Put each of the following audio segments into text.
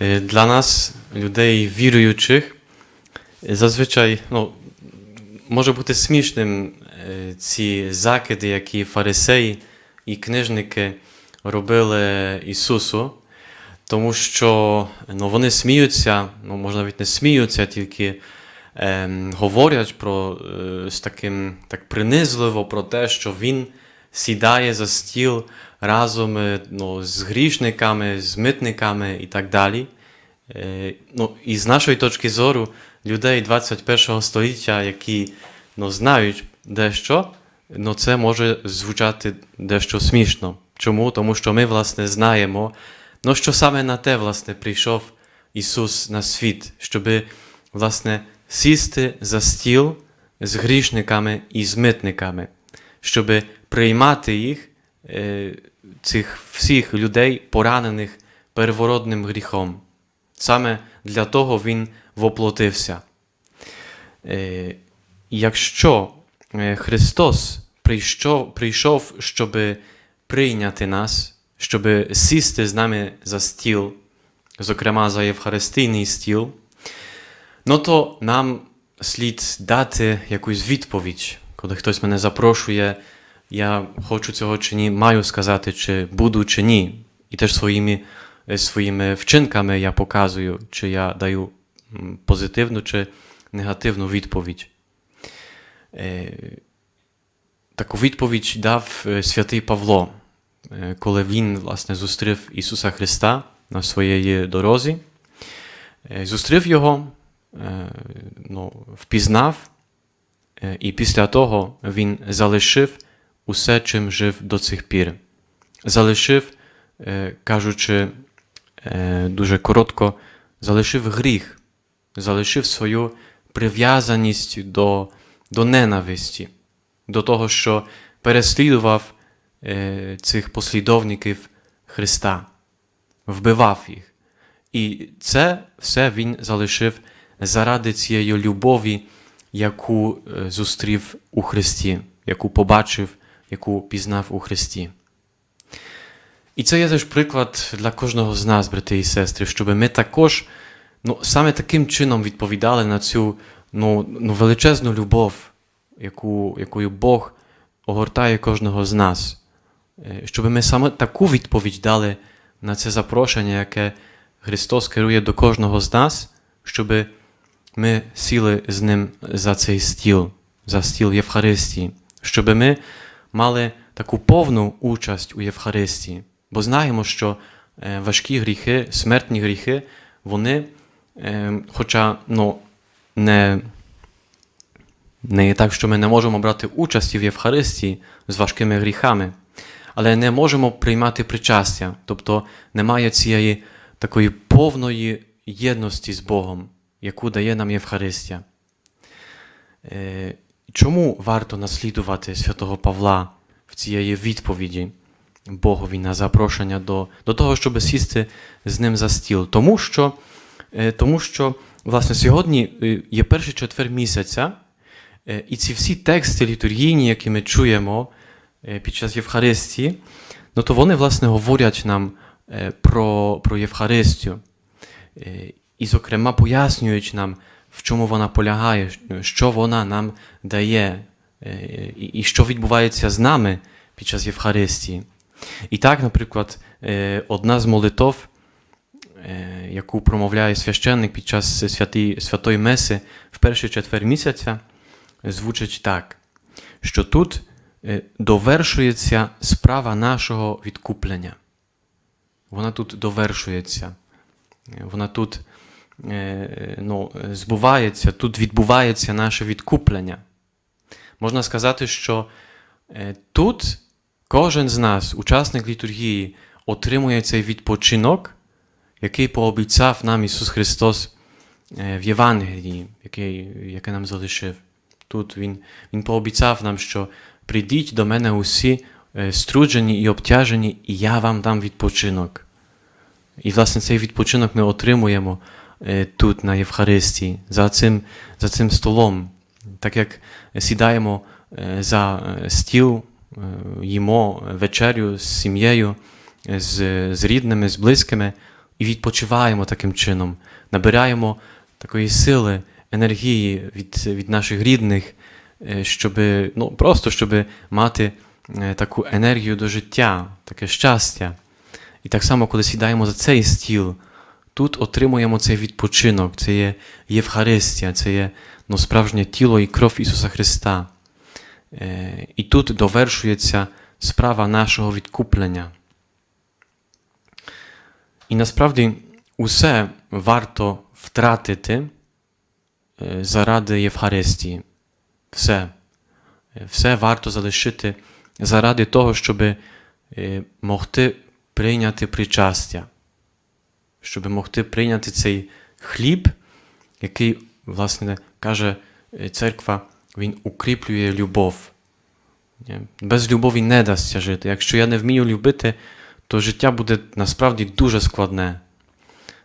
Е, Для нас, людей віруючих, е, зазвичай ну, може бути смішним е, ці закиди, які фарисеї і книжники робили Ісусу, тому що ну, вони сміються, ну, може навіть не сміються, тільки ем, говорять про, е, з таким так принизливо про те, що Він сідає за стіл разом е, ну, з грішниками, з митниками і так далі. Е, ну, і з нашої точки зору, людей 21 століття, які ну, знають дещо, ну, це може звучати дещо смішно. Чому? Тому що ми, власне, знаємо, ну, що саме на те, власне, прийшов Ісус на світ, щоби, власне, сісти за стіл з грішниками і з митниками, щоби приймати їх, е, цих всіх людей, поранених первородним гріхом. Саме для того Він воплотився. Е, Якщо е, Христос прийшов, прийшов щоб прийняти нас, щоб сісти з нами за стіл, зокрема за Євхаристійний стіл, ну то нам слід дати якусь відповідь, коли хтось мене запрошує, я хочу цього чи ні, маю сказати, чи буду, чи ні. І теж своїми, е, своїми вчинками я показую, чи я даю позитивну чи негативну відповідь. Е, Таку відповідь дав е, святий Павло, коли він власне зустрів Ісуса Христа на своїй дорозі. Зустрів його, ну, впізнав, і після того він залишив усе, чим жив до цих пір. Залишив, е, кажучи е, дуже коротко, залишив гріх, залишив свою прив'язаність до, до ненависті, до того, що переслідував е, цих послідовників Христа, вбивав їх. І це все він залишив заради цієї любові, яку зустрів у Христі, яку побачив, яку пізнав у Христі. І це є теж приклад для кожного з нас, брати і сестри, щоб ми також ну, саме таким чином відповідали на цю ну, ну, величезну любов, яку, якою Бог огортає кожного з нас. Е, Щоб ми саме таку відповідь дали на це запрошення, яке Христос керує до кожного з нас, щоб ми сіли з Ним за цей стіл, за стіл Євхаристії, щоб ми мали таку повну участь у Євхаристії. Бо знаємо, що е, важкі гріхи, смертні гріхи, вони, е, хоча ну, не, не так, що ми не можемо брати участі в Євхаристії з важкими гріхами, але не можемо приймати причастя, тобто немає цієї такої повної єдності з Богом, яку дає нам Євхаристія. Чому варто наслідувати святого Павла в цієї відповіді Богові на запрошення до, до того, щоб сісти з ним за стіл? Тому що, е, тому що власне, сьогодні е, є перший четвер місяця, е, і ці всі тексти літургійні, які ми чуємо під час Євхаристії, ну то вони, власне, говорять нам про, про Євхаристію. І, зокрема, пояснюють нам, в чому вона полягає, що вона нам дає, е, і що відбувається з нами під час Євхаристії. І так, наприклад, е, одна з молитов, е, яку промовляє священник під час святої, святої Меси в перший четвер місяця, звучить так, що тут довершується справа нашого відкуплення. Вона тут довершується. Вона тут ну, збувається, тут відбувається наше відкуплення. Можна сказати, що е, тут кожен з нас, учасник літургії, отримує цей відпочинок, який пообіцяв нам Ісус Христос е, в Євангелії, який, яке нам залишив. Тут Він, Він пообіцяв нам, що прийдіть до мене усі е, струджені і обтяжені, і я вам дам відпочинок. І, власне, цей відпочинок ми отримуємо е, тут, на Євхаристії, за цим, за цим столом. Так як сідаємо е, за е, стіл, е, їмо вечерю з сім'єю, з, з рідними, з близькими, і відпочиваємо таким чином, набираємо такої сили, енергії від, від наших рідних, щоб, ну, просто щоб мати е, таку енергію до життя, таке щастя. І так само, коли сідаємо за цей стіл, тут отримуємо цей відпочинок, це є Євхаристія, це є ну, справжнє тіло і кров Ісуса Христа. Е, І тут довершується справа нашого відкуплення. І насправді усе варто втратити е, заради Євхаристії. Все. Е, Все варто залишити заради того, щоб могти прийняти причастя, щоб могти прийняти цей хліб, який, власне, каже е, церква, він укріплює любов. Без любові не дасться жити. Якщо я не вмію любити, то життя буде насправді дуже складне.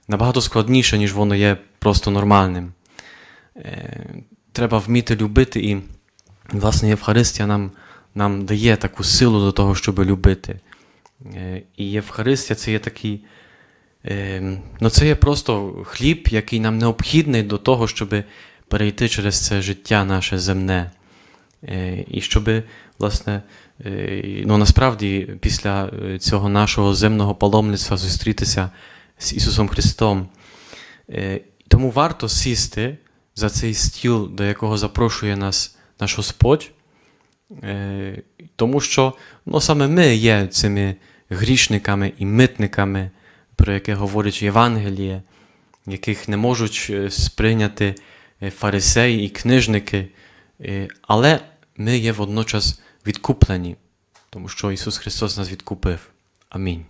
Набагато складніше, ніж воно є просто нормальним. Е, Треба вміти любити, і, власне, Євхаристія нам, нам дає таку силу до того, щоб любити. Е, І Євхаристія це є такий. Е, Ну, це є просто хліб, який нам необхідний до того, щоб перейти через це життя наше земне. Е, І щоб, власне, е, ну, насправді після е, цього нашого земного паломництва зустрітися з Ісусом Христом. Тому варто сісти за цей стіл, до якого запрошує нас наш Господь, тому що ну, саме ми є цими грішниками і митниками, про яке говорить Євангеліє, яких не можуть е, сприйняти е, фарисеї і книжники, е, але ми є водночас відкуплені, тому що Ісус Христос нас відкупив. Амінь.